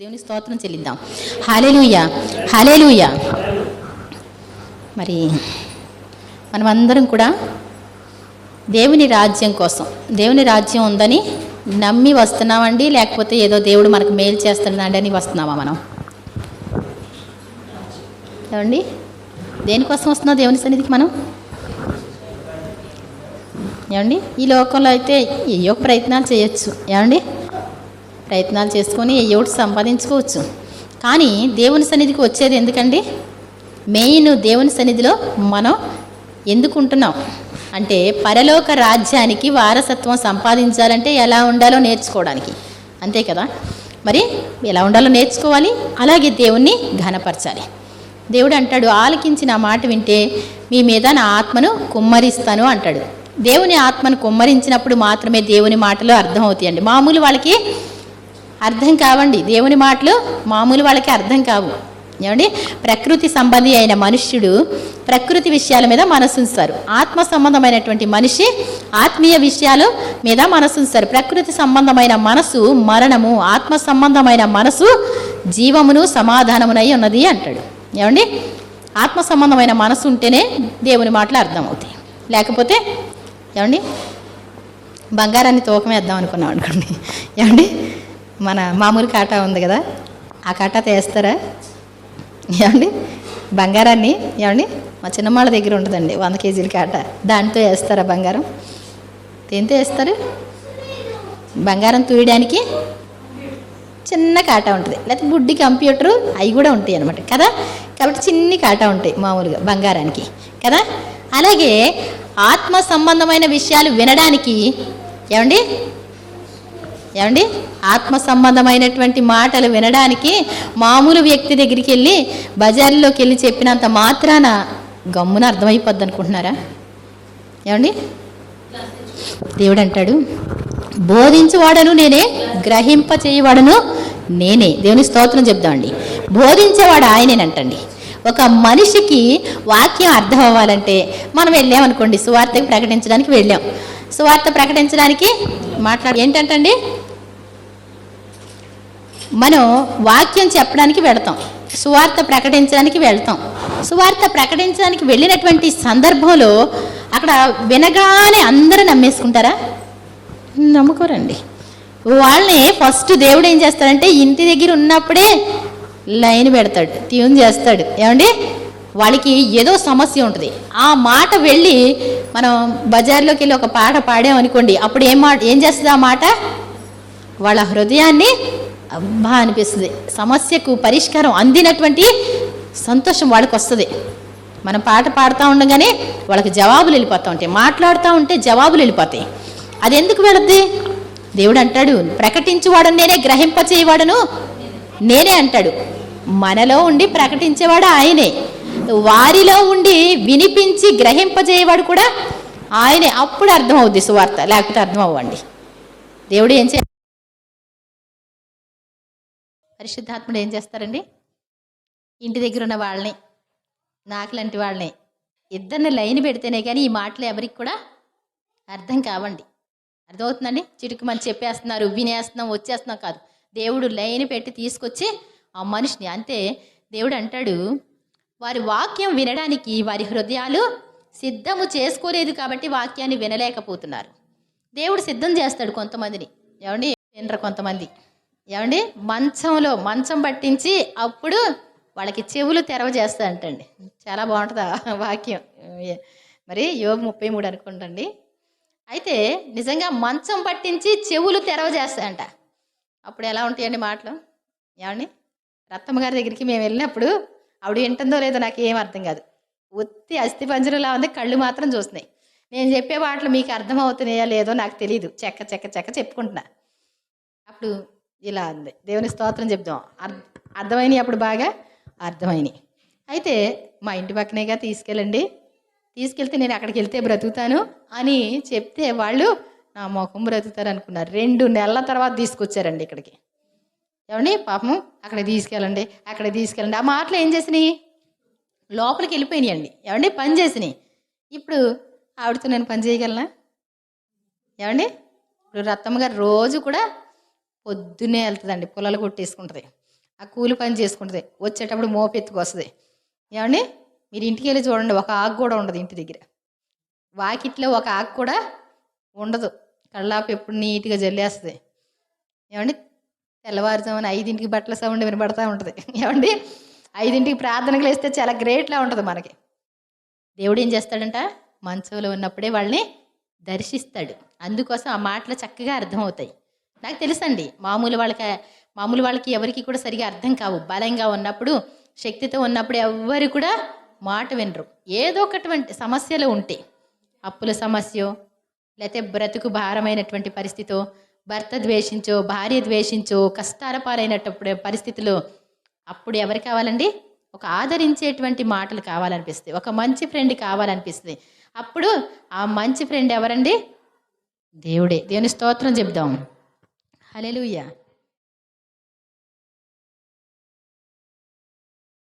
దేవుని స్తోత్రం చెల్లిద్దాం. హలేలుయ హలేలుయ మరి మనమందరం కూడా దేవుని రాజ్యం కోసం దేవుని రాజ్యం ఉందని నమ్మి వస్తున్నామండి లేకపోతే ఏదో దేవుడు మనకు మేలు చేస్తున్నాడు అని వస్తున్నామా మనం? ఏమండి? దేనికోసం వస్తున్నాం దేవుని సన్నిధికి మనం? ఏమండి? ఈ లోకంలో అయితే ఏయో ప్రయత్నాలు చేయొచ్చు. ఏమండి? ప్రయత్నాలు చేసుకొని ఏ సంపాదించుకోవచ్చు. కానీ దేవుని సన్నిధికి వచ్చేది ఎందుకండి? మెయిన్ దేవుని సన్నిధిలో మనం ఎందుకు ఉంటున్నాం అంటే పరలోక రాజ్యానికి వారసత్వం సంపాదించాలంటే ఎలా ఉండాలో నేర్చుకోవడానికి. అంతే కదా? మరి ఎలా ఉండాలో నేర్చుకోవాలి అలాగే దేవుణ్ణి ఘనపరచాలి. దేవుడు అంటాడు ఆలకించిన మాట వింటే మీ మీద నా ఆత్మను కుమ్మరిస్తాను అంటాడు. దేవుని ఆత్మను కుమ్మరించినప్పుడు మాత్రమే దేవుని మాటలు అర్థమవుతాయండి. మామూలు వాళ్ళకి అర్థం కావండి. దేవుని మాటలు మామూలు వాళ్ళకి అర్థం కావు. ఏమండి? ప్రకృతి సంబంధి అయిన మనుష్యుడు ప్రకృతి విషయాల మీద మనసుంచారు ఆత్మ సంబంధమైనటువంటి మనిషి ఆత్మీయ విషయాలు మీద మనసుంచారు ప్రకృతి సంబంధమైన మనసు మరణము ఆత్మ సంబంధమైన మనసు జీవమును సమాధానమునై ఉన్నది అంటాడు. ఏమండి? ఆత్మ సంబంధమైన మనసు ఉంటేనే దేవుని మాటలు అర్థమవుతాయి. లేకపోతే ఏమండి? బంగారాన్ని తూకం వేద్దాం అనుకున్నాం అనుకోండి. ఏమండి? మన మామూలు కాటా ఉంది కదా? ఆ కాటా వేస్తారా ఏమండి? బంగారాన్ని? ఏమండి? మా చిన్నమ్మాళ్ళ దగ్గర ఉంటుందండి వంద కేజీల కాటా. దాంతో వేస్తారా బంగారం? దేంతో వేస్తారు? బంగారం తూయడానికి చిన్న కాటా ఉంటుంది. లేకపోతే బుడ్డి కంప్యూటరు అవి కూడా ఉంటాయి అనమాట కదా? కాబట్టి చిన్ని కాటా ఉంటాయి మామూలుగా బంగారానికి. కదా? అలాగే ఆత్మ సంబంధమైన విషయాలు వినడానికి ఏమండి? ఏమండి? ఆత్మ సంబంధమైనటువంటి మాటలు వినడానికి మామూలు వ్యక్తి దగ్గరికి వెళ్ళి బజార్లోకి వెళ్ళి చెప్పినంత మాత్రాన గమ్మున అర్థమైపోద్ది అనుకుంటున్నారా? ఏమండి? దేవుడు అంటాడు బోధించేవాడను నేనే గ్రహింప చేయవాడను నేనే. దేవుని స్తోత్రం చెప్దామండి. బోధించేవాడు ఆయనేనంటండి. ఒక మనిషికి వాక్యం అర్థం అవ్వాలంటే మనం వెళ్ళామనుకోండి సువార్తకి ప్రకటించడానికి వెళ్ళాం. సువార్త ప్రకటించడానికి మాట్లాడు ఏంటంటండి? మనం వాక్యం చెప్పడానికి వెళతాం. సువార్త ప్రకటించడానికి వెళ్తాం. సువార్త ప్రకటించడానికి వెళ్ళినటువంటి సందర్భంలో అక్కడ వినగానే అందరూ నమ్మేసుకుంటారా? నమ్ముకోరండి. వాళ్ళని ఫస్ట్ దేవుడు ఏం చేస్తాడంటే ఇంటి దగ్గర ఉన్నప్పుడే లైన్ పెడతాడు ట్యూన్ చేస్తాడు. ఏమండి? వాళ్ళకి ఏదో సమస్య ఉంటుంది. ఆ మాట వెళ్ళి మనం బజార్లోకి వెళ్ళి ఒక పాట పాడామనుకోండి అప్పుడు ఏం మాట ఏం చేస్తుంది ఆ మాట? వాళ్ళ హృదయాన్ని అబ్బా అనిపిస్తుంది. సమస్యకు పరిష్కారం అందినటువంటి సంతోషం వాళ్ళకి వస్తుంది మనం పాట పాడుతూ ఉండగానే వాళ్ళకి జవాబులు వెళ్ళిపోతూ ఉంటాయి. మాట్లాడుతూ ఉంటే జవాబులు వెళ్ళిపోతాయి. అది ఎందుకు వెళద్ది దేవుడు అంటాడు ప్రకటించేవాడు నేనే గ్రహింపచేయవాడను నేనే అంటాడు. మనలో ఉండి ప్రకటించేవాడు ఆయనే. వారిలో ఉండి వినిపించి గ్రహింపజేయవాడు కూడా ఆయనే. అప్పుడు అర్థమవుద్ది సువార్త లేకపోతే అర్థం అవ్వండి దేవుడు ఏం చే పరిశుద్ధాత్ముడు ఏం చేస్తారండి? ఇంటి దగ్గర ఉన్న వాళ్ళని నాకులాంటి వాళ్ళని ఇద్దరిని లైన్ పెడితేనే కానీ ఈ మాటలు ఎవరికి కూడా అర్థం కావండి. అర్థమవుతుందండి? చిటుకు మనం చెప్పేస్తున్నారు వినేస్తున్నాం వచ్చేస్తున్నాం కాదు. దేవుడు లైన్ పెట్టి తీసుకొచ్చి ఆ మనిషిని అంతే. దేవుడు అంటాడు వారి వాక్యం వినడానికి వారి హృదయాలు సిద్ధము చేసుకోలేదు కాబట్టి వాక్యాన్ని వినలేకపోతున్నారు. దేవుడు సిద్ధం చేస్తాడు కొంతమందిని. ఏమండి? వినరు కొంతమంది? ఏమండి? మంచంలో మంచం పట్టించి అప్పుడు వాళ్ళకి చెవులు తెరవ చేస్తాడంటండి చాలా బాగుంటుంది ఆ వాక్యం మరి యోగ ముప్పై మూడు అనుకుంటండి. అయితే నిజంగా మంచం పట్టించి చెవులు తెరవ చేస్తాయంట అప్పుడు ఎలా ఉంటాయండి మాటలు? ఏమండి? రత్తమ్మ గారి దగ్గరికి మేము వెళ్ళినప్పుడు ఆవిడ వింటుందో లేదో నాకు ఏం అర్థం కాదు. ఒత్తి అస్థి పంజరంలా ఉంది కళ్ళు మాత్రం చూస్తున్నాయి. నేను చెప్పే మాటలు మీకు అర్థమవుతున్నాయా లేదో నాకు తెలియదు చెక్క చెక్క చెక్క చెప్పుకుంటున్నా. అప్పుడు ఇలా ఉంది. దేవుని స్తోత్రం చెప్దాం. అర్- అర్థమైనవి అప్పుడు బాగా? అర్థమైనవి అయితే మా ఇంటి పక్కనేగా తీసుకెళ్ళండి. తీసుకెళ్తే నేను అక్కడికి వెళ్తే బ్రతుకుతాను అని చెప్తే వాళ్ళు నా ముఖం బ్రతుకుతారు అనుకున్నారు రెండు నెలల తర్వాత తీసుకొచ్చారండి ఇక్కడికి. ఏమండి పాపం అక్కడ తీసుకెళ్ళండి అక్కడ తీసుకెళ్ళండి. ఆ మాటలు ఏం చేసినాయి? లోపలికి వెళ్ళిపోయినాయండి ఏమండి పని చేసినాయి. ఇప్పుడు ఆవిడతో నేను పని చేయగలనా? ఏమండి ఇప్పుడు రత్తమ్మ గారు రోజు కూడా పొద్దున్నే వెళ్తుందండి పొలాలు కొట్టేసుకుంటుంది. ఆ కూలి పని చేసుకుంటుంది. వచ్చేటప్పుడు మోపెత్తుకు వస్తుంది. ఏమండి మీరు ఇంటికి వెళ్ళి చూడండి ఒక ఆకు కూడా ఉండదు ఇంటి దగ్గర. వాకిట్లో ఒక ఆకు కూడా ఉండదు. కళ్ళాపు ఎప్పుడు నీట్గా జల్లేస్తుంది. ఏమండి తెల్లవారుజామున ఐదింటికి బట్టల సౌండ్ వినబడతా ఉంటుంది. ఏమండి? ఐదింటికి ప్రార్థనకు లేస్తే చాలా గ్రేట్లా ఉంటుంది మనకి. దేవుడు ఏం చేస్తాడంట? మంచంలో ఉన్నప్పుడే వాళ్ళని దర్శిస్తాడు. అందుకోసం ఆ మాటలు చక్కగా అర్థమవుతాయి. నాకు తెలుసండి మామూలు వాళ్ళకి మామూలు వాళ్ళకి ఎవరికి కూడా సరిగా అర్థం కావు. బలంగా ఉన్నప్పుడు శక్తితో ఉన్నప్పుడు ఎవ్వరు కూడా మాట వినరు. ఏదో ఒకటువంటి సమస్యలు ఉంటే అప్పుల సమస్య లేకపోతే బ్రతుకు భారమైనటువంటి పరిస్థితో భర్త ద్వేషించో భార్య ద్వేషించో కష్టాల పరిస్థితులు అప్పుడు ఎవరు కావాలండి? ఒక ఆదరించేటువంటి మాటలు కావాలనిపిస్తుంది. ఒక మంచి ఫ్రెండ్ కావాలనిపిస్తుంది. అప్పుడు ఆ మంచి ఫ్రెండ్ ఎవరండి? దేవుడే. దేవుని స్తోత్రం చెప్దాం హలెలుయ్యా